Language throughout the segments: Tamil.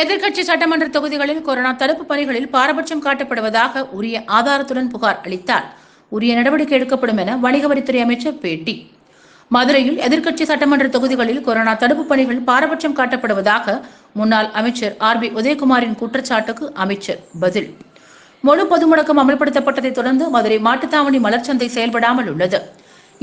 எதிர்க்கட்சி சட்டமன்ற தொகுதிகளில் கொரோனா தடுப்பு பணிகளில் பாரபட்சம் காட்டப்படுவதாக உரிய ஆதாரத்துடன் புகார் அளித்தால் உரிய நடவடிக்கை எடுக்கப்படும் என வணிக வரித்துறை அமைச்சர் பேட்டி. மதுரையில் எதிர்க்கட்சி சட்டமன்ற தொகுதிகளில் கொரோனா தடுப்பு பணிகள் பாரபட்சம் காட்டப்படுவதாக முன்னாள் அமைச்சர் ஆர் பி உதயகுமாரின் குற்றச்சாட்டுக்கு அமைச்சர் பதில். முழு பொது முடக்கம் அமல்படுத்தப்பட்டதைத் தொடர்ந்து மதுரை மாட்டுத்தாவணி மலர்ச்சந்தை செயல்படாமல் உள்ளது.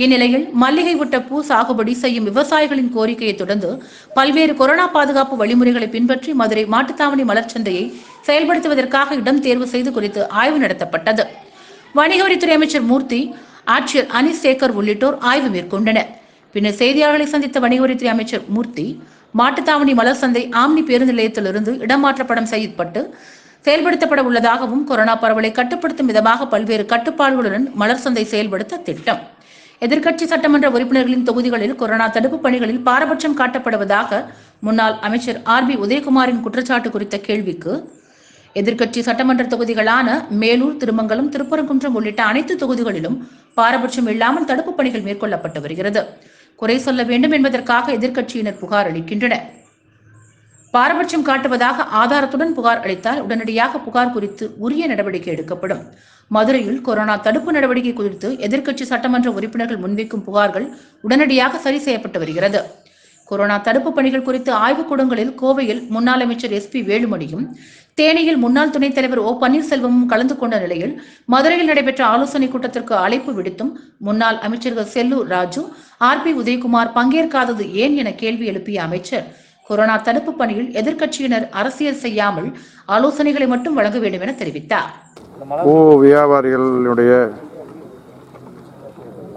இந்நிலையில் மல்லிகை விட்ட பூ சாகுபடி செய்யும் விவசாயிகளின் கோரிக்கையை தொடர்ந்து பல்வேறு கொரோனா பாதுகாப்பு வழிமுறைகளை பின்பற்றி மதுரை மாட்டுத்தாவணி மலர்ச்சந்தையை செயல்படுத்துவதற்காக இடம் தேர்வு செய்து குறித்து ஆய்வு நடத்தப்பட்டது. வணிக வரித்துறை அமைச்சர் மூர்த்தி ஆட்சியர் அனிஸ் சேகர் உள்ளிட்டோர் ஆய்வு மேற்கொண்டனர். பின்னர் செய்தியாளர்களை சந்தித்த வணிக வரித்துறை அமைச்சர் மூர்த்தி மாட்டுத்தாவணி மலர் சந்தை ஆம்னி பேருந்து நிலையத்திலிருந்து இடமாற்றப்படம் செய்யப்பட்டு செயல்படுத்தப்பட உள்ளதாகவும் கொரோனா பரவலை கட்டுப்படுத்தும் விதமாக பல்வேறு கட்டுப்பாடுகளுடன் மலர் சந்தை செயல்படுத்த திட்டம். எதிர்க்கட்சி சட்டமன்ற உறுப்பினர்களின் தொகுதிகளில் கொரோனா தடுப்பு பணிகளில் பாரபட்சம் காட்டப்படுவதாக முன்னாள் அமைச்சர் ஆர் பி உதயகுமாரின் குற்றச்சாட்டு குறித்த கேள்விக்கு எதிர்க்கட்சி சட்டமன்ற தொகுதிகளான மேலூர் திருமங்கலம் திருப்பரங்குன்றம் உள்ளிட்ட அனைத்து தொகுதிகளிலும் பாரபட்சம் இல்லாமல் தடுப்பு பணிகள் மேற்கொள்ளப்பட்டு வருகிறது. குறை சொல்ல வேண்டும் என்பதற்காக எதிர்க்கட்சியினர் புகார் அளிக்கின்றனர். பாரபட்சம் காட்டுவதாக ஆதாரத்துடன் புகார் அளித்தால் உடனடியாக புகார் குறித்து உரிய நடவடிக்கை எடுக்கப்படும். மதுரையில் கொரோனா தடுப்பு நடவடிக்கை குறித்து எதிர்க்கட்சி சட்டமன்ற உறுப்பினர்கள் முன்வைக்கும் புகார்கள் உடனடியாக சரி செய்யப்பட்டு வருகிறது. கொரோனா தடுப்பு பணிகள் குறித்து ஆய்வுக்கூடங்களில் கோவையில் முன்னாள் அமைச்சர் எஸ் பி வேலுமணியும் தேனியில் முன்னாள் துணைத் தலைவர் ஓ பன்னீர்செல்வமும் கலந்து கொண்ட நிலையில் மதுரையில் நடைபெற்ற ஆலோசனைக் கூட்டத்திற்கு அழைப்பு விடுத்தும் முன்னாள் அமைச்சர்கள் செல்லூர் ராஜு ஆர் பி உதயகுமார் பங்கேற்காதது ஏன் என கேள்வி எழுப்பிய அமைச்சர் கொரோனா தடுப்பு பணியில் எதிர்க்கட்சியினர் அரசியல் செய்யாமல் ஆலோசனைகளை மட்டும் வழங்க வேண்டும் என தெரிவித்தார். பூ வியாபாரிகளுடைய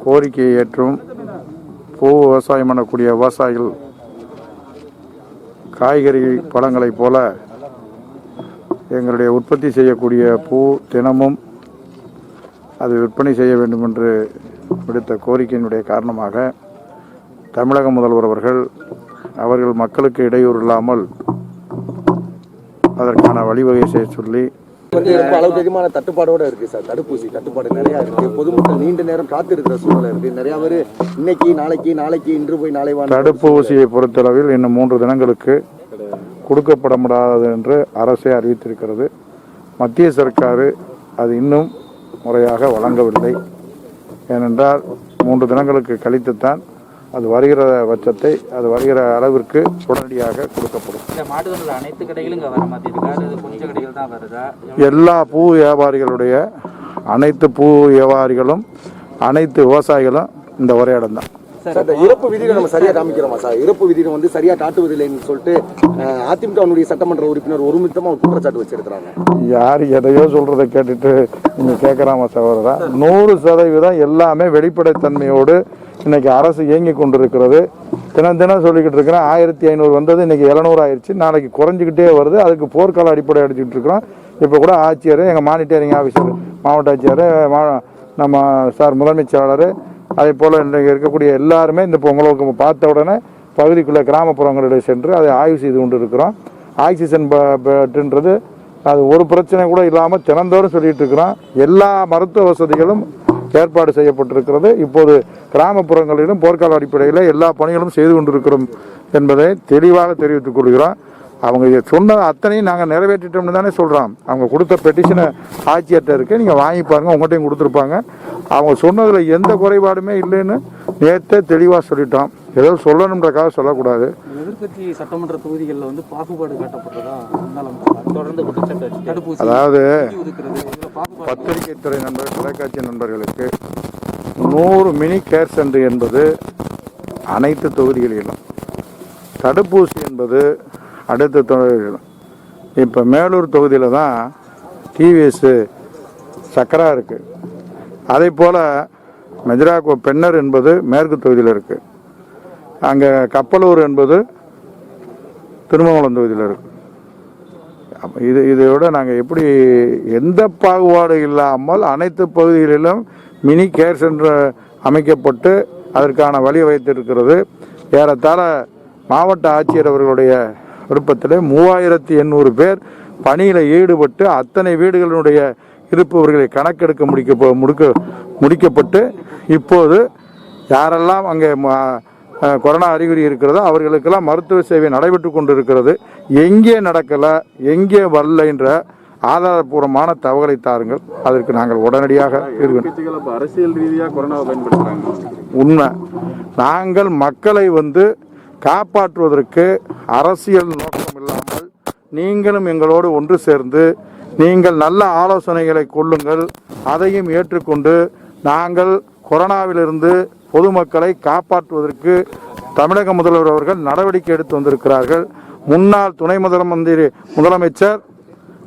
கோரிக்கையை ஏற்றும் பூ விவசாயம் பண்ணக்கூடிய விவசாயிகள் காய்கறி பழங்களைப் போல எங்களுடைய உற்பத்தி செய்யக்கூடிய பூ தினமும் அது விற்பனை செய்ய வேண்டும் என்று விடுத்த கோரிக்கையினுடைய காரணமாக தமிழக முதல்வர் அவர்கள் அவர்கள் மக்களுக்கு இடையூறு இல்லாமல் அதற்கான வழிவகை செய்ய சொல்லி வந்து ரொம்ப அளவுக்கு அதிகமான தட்டுப்பாடோட இருக்கு சார். தடுப்பூசி தட்டுப்பாடு நிறைய இருக்கு. பொதுமக்கள் நீண்ட நேரம் காத்து இருக்கிற சூழ்நிலை இருக்கு. நிறைய பேர் இன்னைக்கு நாளைக்கு நாளைக்கு இன்று போய் நாளை தடுப்பூசியை பொறுத்தளவில் இன்னும் மூன்று தினங்களுக்கு கொடுக்கப்பட முடியாது என்று அரசே அறிவித்திருக்கிறது. மத்திய சர்க்கார் அது இன்னும் முறையாக வழங்கவில்லை. ஏனென்றால் மூன்று தினங்களுக்கு கழித்துத்தான் அது வருகிற பட்சத்தை அது வருகிற அளவிற்கு உடனடியாக கொடுக்கப்படும். அனைத்து கடைகளும் எல்லா பூ வியாபாரிகளுடைய அனைத்து பூ வியாபாரிகளும் அனைத்து விவசாயிகளும் இந்த ஒரே இடம் தான் சார் இறப்பு விதிகளை நம்ம சரியா காமிக்கிறோமா சார்? இறப்பு விதிகளை வந்து சரியா காட்டுவதில்லைன்னு சொல்லிட்டு அஹ், அதிமுகவினுடைய சட்டமன்ற உறுப்பினர் ஒருமித்தமா ஒரு குற்றச்சாட்டு வச்சிருக்கிறாங்க. யார் எதையோ சொல்றதை கேட்டுட்டு நீங்க கேட்கறாம சகோதரா நூறு சதவீதம் எல்லாமே வெளிப்படைத்தன்மையோடு இன்னைக்கு அரசு இயங்கி கொண்டிருக்கிறது. தினம் தினம் சொல்லிக்கிட்டு இருக்கிறேன் ஆயிரத்தி ஐநூறு வந்தது இன்னைக்கு எழுநூறு ஆயிடுச்சு நாளைக்கு குறைஞ்சிக்கிட்டே வருது. அதுக்கு போர்க்கால அடிப்படை அடிச்சுட்டு இருக்கிறோம். இப்போ கூட ஆட்சியர் எங்கள் மானிட்டரிங் ஆஃபீஸர் மாவட்ட ஆட்சியர் நம்ம சார் முதன்மைச் செயலாளர் அதே போல் இன்றைக்கு இருக்கக்கூடிய எல்லாருமே இந்த பொங்கலுக்கு பார்த்த உடனே பகுதிக்குள்ளே கிராமப்புறங்களிடையே சென்று அதை ஆய்வு செய்து கொண்டு இருக்கிறோம் ஆக்சிஜன் ப- பெட்டுன்றது அது ஒரு பிரச்சனை கூட இல்லாமல் தினந்தோறும் சொல்லிட்டு இருக்கிறோம். எல்லா மருத்துவ வசதிகளும் ஏற்பாடு செய்யப்பட்டிருக்கிறது. இப்போது கிராமப்புறங்களிலும் போர்க்கால அடிப்படையில் எல்லா பணிகளும் செய்து கொண்டிருக்கிறோம் என்பதை தெளிவாக தெரிவித்துக் கொள்கிறோம். அவங்க சொன்ன அத்தனையும் நாங்கள் நிறைவேற்றிட்டோம்னு தானே சொல்கிறோம் அவங்க கொடுத்த பெட்டிஷனை ஆட்சியர்கிட்ட இருக்கு. நீங்கள் வாங்கி பாருங்க உங்கள்கிட்டையும் கொடுத்துருப்பாங்க. அவங்க சொன்னதில் எந்த குறைபாடுமே இல்லைன்னு நேற்றே தெளிவாக சொல்லிட்டோம் ஏதோ சொல்லணுன்றக்காக சொல்லக்கூடாது. எதிர்க்கட்சி சட்டமன்ற தொகுதிகளில் வந்து பாகுபாடு தொடர்ந்து தடுப்பூசி அதாவது பத்திரிகை துறை நண்பர் தொலைக்காட்சி நண்பர்களுக்கு நூறு மினி கேர் சென்டர் என்பது அனைத்து தொகுதிகளிலும். தடுப்பூசி என்பது அடுத்த தொகுதிகளிலும் இப்போ மேலூர் தொகுதியில் தான் டிவிஎஸ் சக்கரா இருக்குது அதே போல் மெஜராக்கோ பென்னர் என்பது மேற்கு தொகுதியில் இருக்குது அங்கே கப்பலூர் என்பது திருமங்கலம் தொகுதியில் இருக்குது அப்போ இது இதையோட நாங்கள் எப்படி எந்த பாகுபாடு இல்லாமல் அனைத்து பகுதிகளிலும் மினி கேர் சென்டர் அமைக்கப்பட்டு அதற்கான வழி வைத்திருக்கிறது ஏறத்தாழ மாவட்ட ஆட்சியர் அவர்களுடைய விருப்பத்தில் மூவாயிரத்தி எண்ணூறு பேர் பணியில் ஈடுபட்டு அத்தனை வீடுகளினுடைய இருப்பவர்களை கணக்கெடுக்க முடிக்க முடிக்க முடிக்கப்பட்டு இப்போது யாரெல்லாம் அங்கே கொரோனா அறிகுறி இருக்கிறதோ அவர்களுக்கெல்லாம் மருத்துவ சேவை நடைபெற்று கொண்டிருக்கிறது. எங்கே நடக்கலை எங்கே வரலைன்ற ஆதாரபூர்வமான தகவலை தாருங்கள். அதற்கு நாங்கள் உடனடியாக அரசியல் ரீதியா கொரோனாவை பயன்படுத்துறாங்க. உண்மை. நாங்கள் மக்களை வந்து காப்பாற்றுவதற்கு அரசியல் நோக்கம் இல்லாமல் நீங்களும் எங்களோடு ஒன்று சேர்ந்து நீங்கள் நல்ல ஆலோசனைகளை கொள்ளுங்கள். அதையும் ஏற்றுக்கொண்டு நாங்கள் கொரோனாவிலிருந்து பொதுமக்களை காப்பாற்றுவதற்கு தமிழக முதல்வர் அவர்கள் நடவடிக்கை எடுத்து வந்திருக்கிறார்கள். முன்னாள் துணை முதலமந்திரி முதலமைச்சர்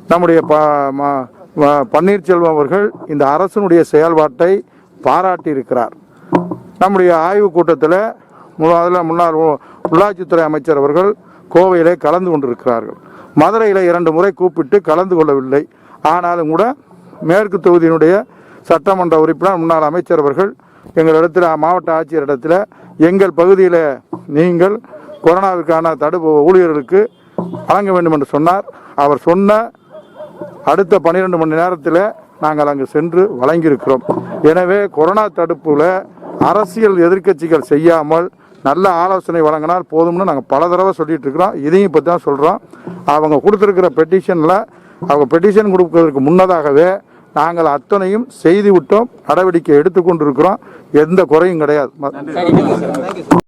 நம்முடைய ப ம- பன்னீர்செல்வம் அவர்கள் இந்த அரசினுடைய செயல்பாட்டை பாராட்டியிருக்கிறார். நம்முடைய ஆய்வுக் கூட்டத்தில் முதல்ல முன்னாள் உள்ளாட்சித்துறை அமைச்சர் அவர்கள் கோவையிலே கலந்து கொண்டிருக்கிறார்கள். மதுரையில் இரண்டு முறை கூப்பிட்டு கலந்து கொள்ளவில்லை. ஆனாலும் கூட மேற்கு தொகுதியினுடைய சட்டமன்ற உறுப்பினர் முன்னாள் அமைச்சர் அவர்கள் எங்களிடத்தில் மாவட்ட ஆட்சியர் இடத்துல எங்கள் பகுதியில் நீங்கள் கொரோனாவிற்கான தடுப்பு ஊழியர்களுக்கு வழங்க வேண்டும் என்று சொன்னார். அவர் சொன்ன அடுத்த பன்னிரெண்டு மணி நேரத்தில் நாங்கள் அங்கு சென்று வழங்கியிருக்கிறோம். எனவே கொரோனா தடுப்பில் அரசியல் எதிர்க்கட்சிகள் செய்யாமல் நல்ல ஆலோசனை வழங்கினால் போதும்னு நாங்கள் பல தடவை சொல்லிட்டு இருக்கிறோம். இதையும் இப்போ தான் சொல்கிறோம் அவங்க கொடுத்துருக்கிற பெட்டிஷனில் அவங்க பெட்டிஷன் கொடுப்பதற்கு முன்னதாகவே நாங்கள் அத்தனையும் செய்து விட்டோம் நடவடிக்கை எடுத்துக்கொண்டிருக்கிறோம். எந்த குறையும் கிடையாது.